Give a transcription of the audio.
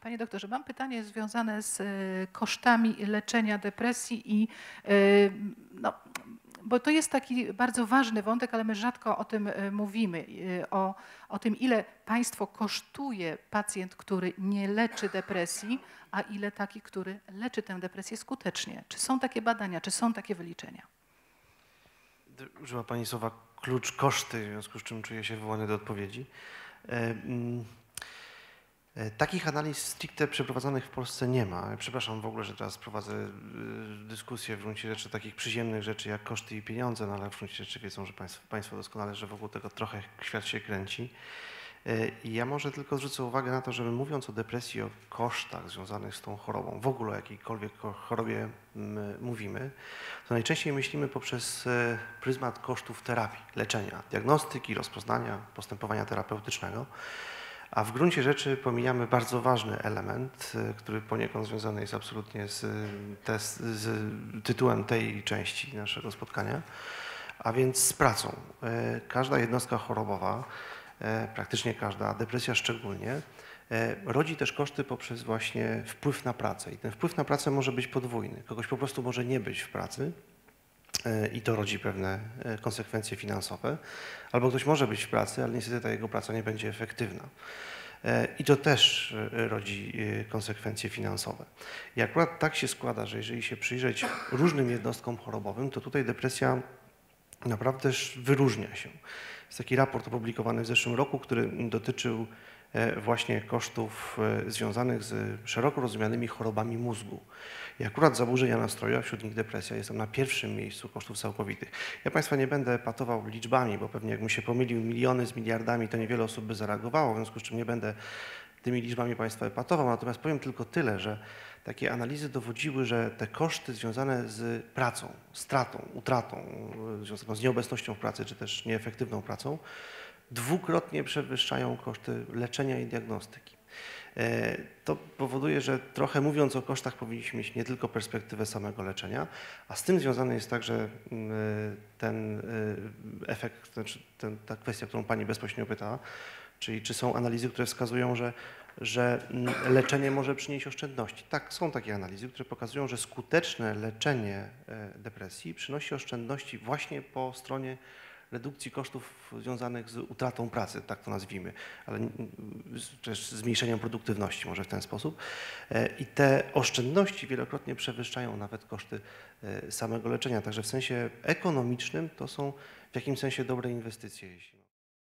Panie doktorze, mam pytanie związane z e, kosztami leczenia depresji i e, no, bo to jest taki bardzo ważny wątek, ale my rzadko o tym e, mówimy, o, o tym, ile państwo kosztuje pacjent, który nie leczy depresji, a ile taki, który leczy tę depresję skutecznie. Czy są takie badania, czy są takie wyliczenia? Użyła Pani słowa klucz koszty, w związku z czym czuję się wywołany do odpowiedzi. E, e, Takich analiz stricte przeprowadzonych w Polsce nie ma. Przepraszam w ogóle, że teraz prowadzę y, dyskusję w gruncie rzeczy takich przyziemnych rzeczy jak koszty i pieniądze, no ale w gruncie rzeczy wiedzą, że Państwo, państwo doskonale, że wokół tego trochę świat się kręci. E, ja może tylko zwrócę uwagę na to, że my mówiąc o depresji, o kosztach związanych z tą chorobą, w ogóle o jakiejkolwiek cho- chorobie mówimy, to najczęściej myślimy poprzez e, pryzmat kosztów terapii, leczenia, diagnostyki, rozpoznania, postępowania terapeutycznego. A w gruncie rzeczy pomijamy bardzo ważny element, e, który poniekąd związany jest absolutnie z, z tytułem tej części naszego spotkania, a więc z pracą. E, Każda jednostka chorobowa, e, praktycznie każda, depresja szczególnie, rodzi też koszty poprzez właśnie wpływ na pracę. I ten wpływ na pracę może być podwójny. Kogoś po prostu może nie być w pracy, i to rodzi pewne e, konsekwencje finansowe, albo ktoś może być w pracy, ale niestety ta jego praca nie będzie efektywna. E, I to też e, rodzi e, konsekwencje finansowe. I akurat tak się składa, że jeżeli się przyjrzeć różnym jednostkom chorobowym, to tutaj depresja naprawdę wyróżnia się. Jest taki raport opublikowany w zeszłym roku, który dotyczył e, właśnie kosztów e, związanych z szeroko rozumianymi chorobami mózgu. I akurat zaburzenia nastroju, a wśród nich depresja, jest tam na pierwszym miejscu kosztów całkowitych. Ja Państwa nie będę patował liczbami, bo pewnie jakbym się pomylił miliony z miliardami, to niewiele osób by zareagowało, w związku z czym nie będę tymi liczbami Państwa epatował. Natomiast powiem tylko tyle, że takie analizy dowodziły, że te koszty związane z pracą, stratą, utratą, e, związaną z nieobecnością w pracy, czy też nieefektywną pracą, dwukrotnie przewyższają koszty leczenia i diagnostyki. E, To powoduje, że trochę mówiąc o kosztach powinniśmy mieć nie tylko perspektywę samego leczenia, a z tym związany jest także mm, e, ten e, efekt, znaczy ten, ta kwestia, którą Pani bezpośrednio pytała, czyli czy są analizy, które wskazują, że, że mm, leczenie może przynieść oszczędności. Tak, są takie analizy, które pokazują, że skuteczne leczenie depresji przynosi oszczędności właśnie po stronie redukcji kosztów związanych z utratą pracy, tak to nazwijmy, ale też zmniejszeniem produktywności może w ten sposób. E, I te oszczędności wielokrotnie przewyższają nawet koszty e, samego leczenia. Także w sensie ekonomicznym to są w jakimś sensie dobre inwestycje. Jeśli